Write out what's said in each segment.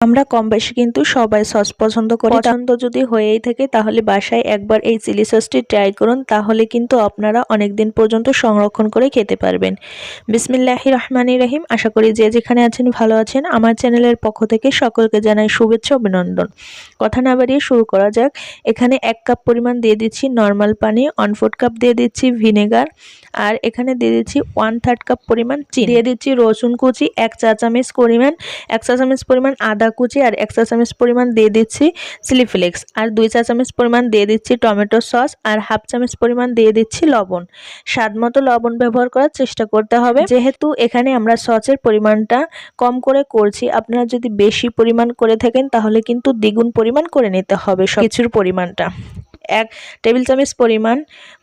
আমরা কম বেশি কিন্তু সবাই সস পছন্দ করি। পছন্দ যদি হয়েই থাকে তাহলে বাসায় একবার এই চিলি সসটি ট্রাই করুন তাহলে কিন্তু আপনারা অনেক দিন পর্যন্ত সংরক্ষণ করে খেতে পারবেন। বিসমিল্লাহ রহমানি রহিম। আশা করি যে যেখানে আছেন ভালো আছেন। আমার চ্যানেলের পক্ষ থেকে সকলকে জানাই শুভেচ্ছা অভিনন্দন। কথা না বাড়িয়ে শুরু করা যাক। এখানে এক কাপ পরিমাণ দিয়ে দিচ্ছি নর্মাল পানি ওয়ান ফোর্থ কাপ দিয়ে দিচ্ছি ভিনেগার আর এখানে দিয়ে দিচ্ছি ওয়ান থার্ড কাপ পরিমাণ চিনি। দিয়ে দিচ্ছি রসুন কুচি এক চা চামচ পরিমাণ এক চা চামচ পরিমাণ আদা কুচি আর এক চা চামচ পরিমাণ দিয়ে দিচ্ছি চিলি ফ্লেক্স আর দুই চা চামচ পরিমাণ দিয়ে দিচ্ছি টমেটো সস আর হাফ চামচ পরিমাণ দিয়ে দিচ্ছি লবণ। স্বাদ মতো লবণ ব্যবহার করার চেষ্টা করতে হবে। যেহেতু এখানে আমরা সসের পরিমাণটা কম করে করছি, আপনারা যদি বেশি পরিমাণ করে থাকেন তাহলে কিন্তু দ্বিগুণ পরিমাণ করে নিতে হবে সব কিছুর পরিমাণটা। এক টেবিল চামচ পরিমাণ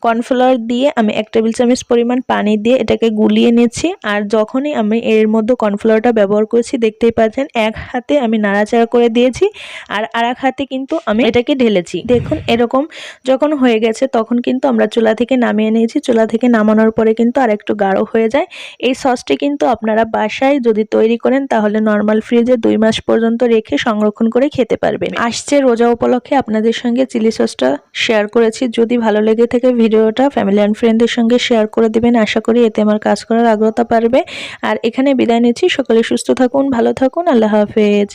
কর্নফ্লাওয়ার দিয়ে আমি এক টেবিল চামচ পরিমাণ পানি দিয়ে এটাকে গুলিয়ে নিচ্ছি আর যখনই আমি এর মধ্যে কর্নফ্লাওয়ারটা ব্যবহার করেছি, দেখতেই পাচ্ছেন এক হাতে আমি নাড়াচাড়া করে দিয়েছি আর আর এক হাতে কিন্তু আমি এটাকে ঢেলেছি। দেখুন, এরকম যখন হয়ে গেছে, তখন কিন্তু আমরা চুলা থেকে নামিয়ে নিয়েছি। চুলা থেকে নামানোর পরে কিন্তু আর একটু গাঢ় হয়ে যায়। এই সসটি কিন্তু আপনারা বাসায় যদি তৈরি করেন, তাহলে নর্মাল ফ্রিজে দুই মাস পর্যন্ত রেখে সংরক্ষণ করে খেতে পারবেন। আসছে রোজা উপলক্ষে আপনাদের সঙ্গে চিলি সসটা শেয়ার করেছি। যদি ভালো লেগে থাকে ভিডিওটা ফ্যামিলি অ্যান্ড ফ্রেন্ডদের সঙ্গে শেয়ার করে দেবেন। আশা করি এতে আমার কাজ করার আগ্রহতা পারবে আর এখানে বিদায় নিচ্ছি। সকলে সুস্থ থাকুন, ভালো থাকুন। আল্লাহ হাফেজ।